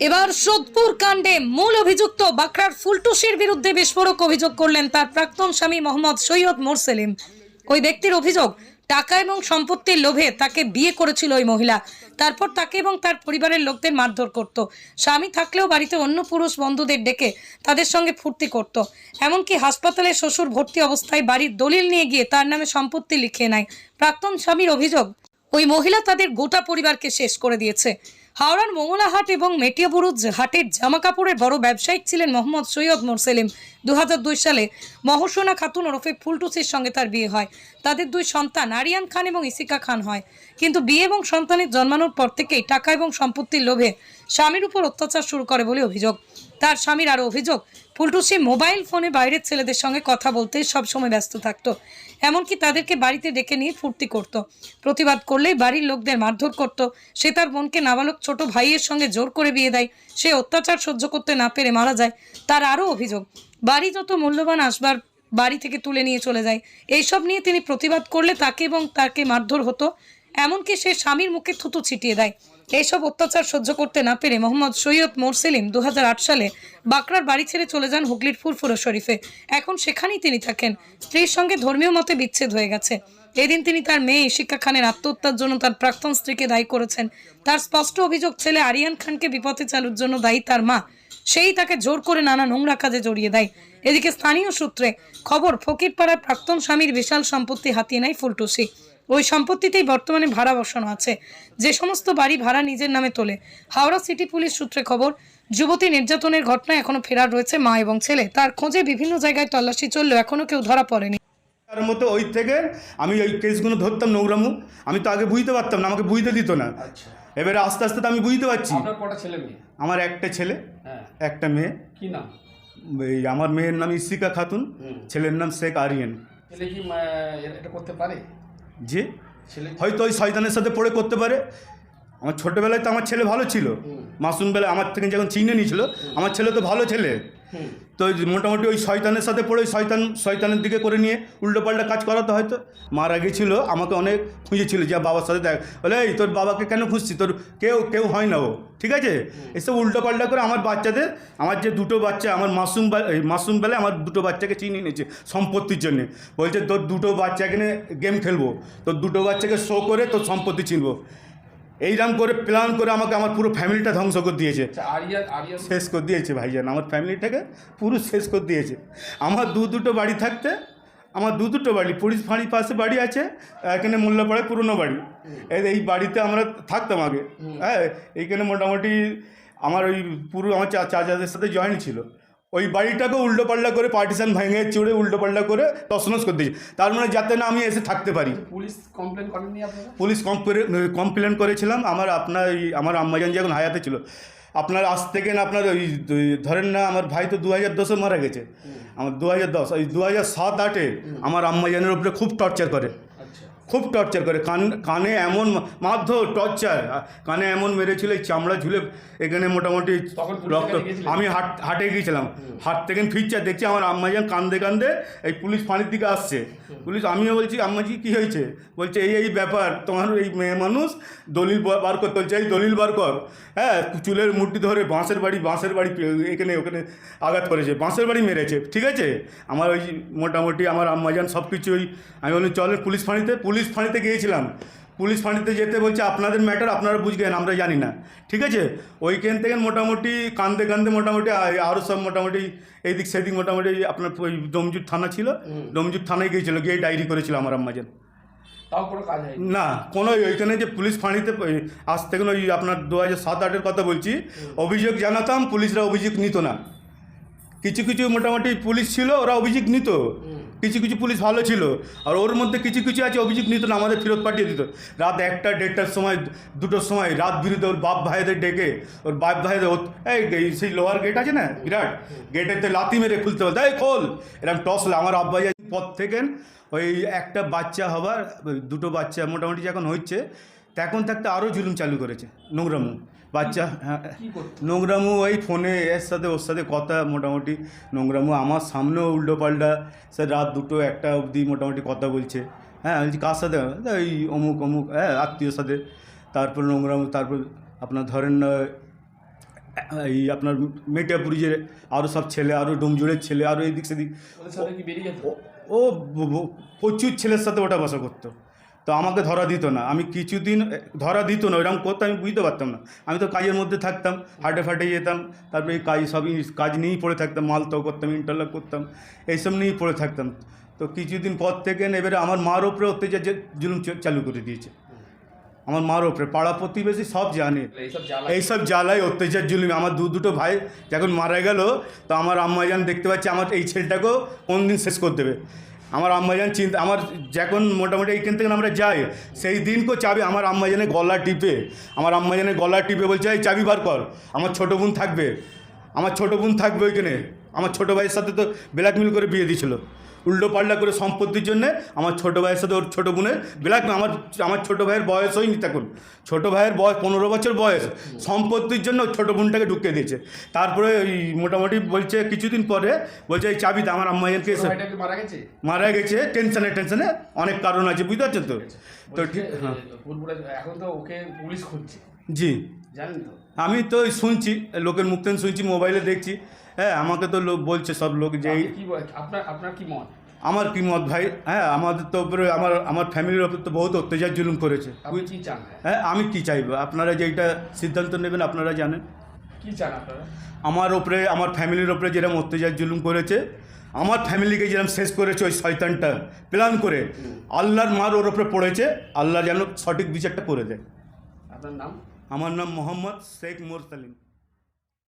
এবার সোদপুর কাণ্ডে মূল অভিযুক্ত বাকরার ফুলটুসির বিরুদ্ধে বিস্ফোরক অভিযোগ করলেন তার প্রাক্তন স্বামী মোহাম্মদ সৈয়দ মোরসেলিম। ওই ব্যক্তির অভিযোগ, টাকা এবং সম্পত্তির লোভে তাকে বিয়ে করেছিল ওই মহিলা। তারপর তাকে এবং তার পরিবারের লোকদের মারধর করত। স্বামী থাকলেও বাড়িতে অন্য পুরুষ বন্ধুদের ডেকে তাদের সঙ্গে ফুর্তি করত। এমনকি হাসপাতালে শ্বশুর ভর্তি অবস্থায় বাড়ির দলিল নিয়ে গিয়ে তার নামে সম্পত্তি লিখিয়ে নেয়। প্রাক্তন স্বামীর অভিযোগ, ওই মহিলা তাদের গোটা পরিবারকে শেষ করে দিয়েছে। হাওড়ার মঙ্গলাহাট এবং মেটিয়াবুরুজ হাটের জামা কাপড়ের বড় ব্যবসায়িক ছিলেন মোহাম্মদ সৈয়দ মোরসেলিম। দু সালে মহসোনা খাতুন ওরফে ফুলটুসির সঙ্গে তার বিয়ে হয়। তাদের দুই সন্তান আরিয়ান খান এবং ইসিকা খান হয়। কিন্তু বিয়ে এবং সন্তানের জন্মানোর পর থেকেই টাকা এবং সম্পত্তির লোভে স্বামীর উপর অত্যাচার শুরু করে বলে অভিযোগ। তার স্বামীর আরও অভিযোগ ফুলটুসি মোবাইল ফোনে বাইরের ছেলেদের সঙ্গে কথা বলতে সবসময় ব্যস্ত থাকতো। এমনকি তাদেরকে বাড়িতে ডেকে নিয়ে ফুর্তি করত। প্রতিবাদ করলেই বাড়ির লোকদের মারধর করত। সে তার বোনকে নাবালক ছোট ভাইয়ের সঙ্গে জোর করে বিয়ে দেয়। সে অত্যাচার সহ্য করতে না পেরে মারা যায়। তার আরও অভিযোগ, বাড়ি যত মূল্যবান আসবার বাড়ি থেকে তুলে নিয়ে চলে যায়। এইসব নিয়ে তিনি প্রতিবাদ করলে তাকে এবং তাকে মারধর হতো। এমনকি সে স্বামীর মুখে থুতু ছিটিয়ে দেয়। এইসব অত্যাচার সহ্য করতে না পেরে মোহাম্মদ সৈয়দ মোরসেলিম দু সালে বাকরার বাড়ি ছেড়ে চলে যান হুগলির ফুরফুরা শরীফে। এখন সেখানেই তিনি থাকেন। স্ত্রীর সঙ্গে ধর্মীয় মতে বিচ্ছেদ হয়ে গেছে। এদিন তিনি তার মেয়ে ইশিকা খানের আত্মহত্যার জন্য তার প্রাক্তন স্ত্রীকে দায়ী করেছেন। তার স্পষ্ট অভিযোগ, ছেলে আরিয়ান খানকে বিপথে চালুর জন্য দায়ী তার মা। সেই তাকে জোর করে নানা নোংরা কাজে জড়িয়ে দেয়। এদিকে স্থানীয় সূত্রে খবর, ফকিরপাড়ার প্রাক্তন স্বামীর বিশাল সম্পত্তি হাতিয়ে নেয় ফুলটুসি। ওই সম্পত্তিতেই বর্তমানে ভাড়া বসানো আছে। যে সমস্ত বাড়ি ভাড়া নিজের নামে তোলে। হাওড়া সিটি পুলিশ সূত্রে খবর যুবতী নির্যাতনের ঘটনায় এখনও ফেরার রয়েছে মা এবং ছেলে। তার খোঁজে বিভিন্ন জায়গায় তল্লাশি চললেও এখনও কেউ ধরা পড়েনি। তার মতো ওই থেকে আমি ওই কেসগুলো ধরতাম নোংরামু। আমি তো আগে বুঝতে পারতাম না আমাকে বুঝতে দিত না। আচ্ছা। এবারে আস্তে আস্তে তো আমি বুঝতে পারছি। আমার একটা ছেলে হ্যাঁ। একটা মেয়ে। কি নাম? এই আমার মেয়ের নাম ইসিকা খাতুন ছেলের নাম শেখ আরিয়ান। ছেলে কি এটা করতে পারে? যে হয়তো ওই শয়তানের সাথে পড়ে করতে পারে। আমার ছোটোবেলায় তো আমার ছেলে ভালো ছিল। হুম। মাসুম বেলায় আমার থেকে যখন চিনে নিয়েছিল আমার ছেলে তো ভালো ছেলে। তো মোটামুটি ওই শয়তানের সাথে পড়ে শয়তান শয়তানের দিকে করে নিয়ে উল্টোপাল্টা কাজ করাতে হয়তো। মারা গেছিল আমাকে অনেক খুঁজেছিল যে বাবার সাথে দেখ। বলে এই তোর বাবাকে কেন খুঁজছি তোর কেউ কেউ হয় না ও। ঠিক আছে? এসব উল্টোপাল্টা করে আমার বাচ্চাদের আমার যে দুটো বাচ্চা আমার মাসুম মাসুম বেলায় আমার দুটো বাচ্চাকে চিনিয়ে নিয়েছে সম্পত্তির জন্যে। বলছে তোর দুটো বাচ্চাকে গেম খেলব। তোর দুটো বাচ্চাকে শো করে তোর সম্পত্তি চিনবো। এইরকম করে প্ল্যান করে আমাকে আমার পুরো ফ্যামিলিটা ধ্বংস করে দিয়েছে। আচ্ছা শেষ করে দিয়েছে ভাইজান আমার ফ্যামিলিটাকে পুরো শেষ করে দিয়েছে। আমার দু দুটো বাড়ি থাকতে আমার দু দুটো বাড়ি পুলিশ ফাঁড়ির পাশে বাড়ি আছে এখানে মোল্লাপাড়ায় পুরনো বাড়ি। এই এই বাড়িতে আমরা থাকতাম আগে। হ্যাঁ এইখানে মোটামুটি আমার ওই পুরো আমার চা চাচাদের সাথে জয়েন ছিল। ওই বাড়িটাকে উল্টোপাল্টা করে পার্টিশন ভেঙে চুড়ে উল্টোপাল্টা করে তছনছ করে দিয়েছে। তার মানে যাতে না আমি এসে থাকতে পারি। পুলিশ কমপ্লেন করেননি আপনারা? পুলিশ কমপ্লেন করেছিলাম। আমার আপনার ওই আমার আম্মাজান যখন হায়াতে ছিল আপনার আজ থেকে না আপনার ওই ধরেন না আমার ভাই তো দু হাজার দশে মারা গেছে। আমার দু হাজার দশ ওই দু হাজার সাত আটে আমার আম্মাজানের উপরে খুব টর্চার করে। খুব টর্চার করে। কান কানে এমন মারধর টর্চার। কানে এমন মেরেছিল চামড়া ঝুলে এখানে মোটামুটি রক্ত আমি হাট হাটে গিয়েছিলাম। হাট থেকে ফিরছে দেখছি আমার আম্মাজান কান্দে কান্দে এই পুলিশ ফাঁড়ির দিকে আসছে। পুলিশ আমিও বলছি আম্মাজি কী হয়েছে? বলছে এই এই ব্যাপার তোমার এই মেয়ে মানুষ দলিল বার- করতে বলছে এই দলিল বার কর। হ্যাঁ চুলের মুঠি ধরে বাঁশের বাড়ি বাঁশের বাড়ি এখানে ওখানে আঘাত করেছে বাঁশের বাড়ি মেরেছে ঠিক আছে? আমার ওই মোটামুটি আমার আম্মাজান সব কিছুই আমি বলি চলে পুলিশ ফাঁড়িতে। পুলিশ ফাঁড়িতে গিয়েছিলাম। পুলিশ ফাঁড়িতে যেতে বলছে আপনাদের ম্যাটার আপনারা বুঝবেন আমরা জানি না। ঠিক আছে? ওইখান থেকে মোটামুটি কান্দে কান্দে মোটামুটি আরও সব মোটামুটি এইদিক সেদিক মোটামুটি আপনার ওই ডোমজুর থানা ছিল। ডোমজুর থানায় গিয়েছিল গিয়ে ডায়েরি করেছিল আমার আম্মাজান তাও কোনো কাজ না কোনো ওইখানে যে পুলিশ ফাঁড়িতে আজ থেকে ওই আপনার দু হাজার সাত আটের কথা বলছি। অভিযোগ জানাতাম পুলিশরা অভিযোগ নিত না। কিছু কিছু মোটামুটি পুলিশ ছিল ওরা অভিযোগ নিত। কিছু কিছু পুলিশ ভালো ছিল। আর ওর মধ্যে কিছু কিছু আছে, অভিযোগ নিত না, আমাদের ফেরত পাঠিয়ে দিত। রাত একটা, দেড়টার সময়, দুটোর সময়, রাত বিরুদ্ধে ওর বাপ ভাইদের ডেকে, ওর বাপ ভাইদের এই সেই লোহার গেট আছে না, বিরাট? গেটেতে লাথি মেরে খুলতে হবে এই খোল! এরকম টসলে আমার আব্বা যাই পথ থেকে ওই একটা বাচ্চা হবার দুটো বাচ্চা মোটামুটি যখন হচ্ছে, তখন থাকতে আরও জুলুম চালু করেছে নোংরামু বাচ্চা হ্যাঁ। নোংরামু ওই ফোনে এর সাথে ওর সাথে কথা মোটামুটি। নোংরামু আমার সামনেও উল্টো পাল্টা। সে রাত দুটো একটা অবধি মোটামুটি কথা বলছে। হ্যাঁ বলছি কার সাথে? ওই অমুক অমুক হ্যাঁ আত্মীয়র সাথে। তারপর নোংরামু তারপর আপনার ধরেন এই আপনার মেটিয়াপুরি আরও সব ছেলে আরও ডুমজুড়ের ছেলে আরও এদিক সেদিক ও- প্রচুর ছেলের সাথে ওটা বসা করতো। তো আমাকে ধরা দিত না। আমি কিছুদিন ধরা দিত না এরকম করতো আমি বুঝতে পারতাম না। আমি তো কাজের মধ্যে থাকতাম হাটে ফাটে যেতাম তারপরে এই কাজ সবই কাজ নিয়েই পড়ে থাকতাম মালতাও করতাম ইন্টারলক করতাম এইসব নিয়েই পড়ে থাকতাম। তো কিছুদিন পর থেকে এবারে আমার মার ওপরে অত্যাচার যে জুলুম চালু করে দিয়েছে। আমার মার ওপরে পাড়া প্রতিবেশী সব জানে। এইসব জ্বালায়? অত্যাচার জুলুম। আমার দু দুটো ভাই যখন মারা গেল তো আমার আম্মাজান দেখতে পাচ্ছে আমার এই ছেলেটাকেও কোন দিন শেষ করে দেবে। আমার আম্মাজান চিন্তা, আমার যখন মোটামুটি এইখান থেকে আমরা যাই, সেই দিনকেও চাবি আমার আম্মাজানের গলা টিপে, আমার আম্মাজানের গলা টিপে বলছে, এই চাবি বার কর, আমার ছোটো বোন থাকবে, আমার ছোটো বোন থাকবে ওইখানে। আমার ছোটো ভাইয়ের সাথে তো ব্ল্যাকমেল করে বিয়ে দিয়েছিল। উল্টো পাল্টা করে সম্পত্তির জন্য আমার ছোটো ভাইয়ের সাথে ওর ছোটো বোনের ব্ল্যাক আমার আমার ছোটো ভাইয়ের বয়স হয়নি তখন। ছোটো ভাইয়ের বয়স পনেরো বছর বয়স। সম্পত্তির জন্য ওর ছোটো বোনটাকে ঢুকিয়ে দিয়েছে। তারপরে ওই মোটামুটি বলছে কিছুদিন পরে বলছে এই চাবিটা আমার আম্মাইয়ানকে এসে ভাইটা কি মারা গেছে? টেনশনে টেনশনে অনেক কারণ আছে বুঝতে পারছেন তো? তো ঠিক হ্যাঁ। এখন তো ওকে পুলিশ খুঁজছে। জি। জানেন তো? আমি তো ওই শুনছি লোকের মুখ শুনছি মোবাইলে দেখছি। হ্যাঁ আমাকে তো লোক বলছে সব লোক যে কি আপনার আপনার কি মত? আমার কি মত ভাই? হ্যাঁ আমাদের তো উপরে আমার আমার ফ্যামিলির ওপর তো বহুত অত্যাচার জুলুম করেছে। কি চান হ্যাঁ আমি কি চাইব? আপনারা যেটা সিদ্ধান্ত নেবেন আপনারা জানেন। কি চান আপনারা? আমার ওপরে আমার ফ্যামিলির ওপরে যেরকম অত্যাচার জুলুম করেছে আমার ফ্যামিলিকে যেরকম শেষ করেছে ওই শয়তানটা প্ল্যান করে আল্লাহর মার ওর ওপরে পড়েছে আল্লাহ যেন সঠিক বিচারটা করে দেয়। আপনার নাম? আমার নাম মোহাম্মদ শেখ মোরসালিম।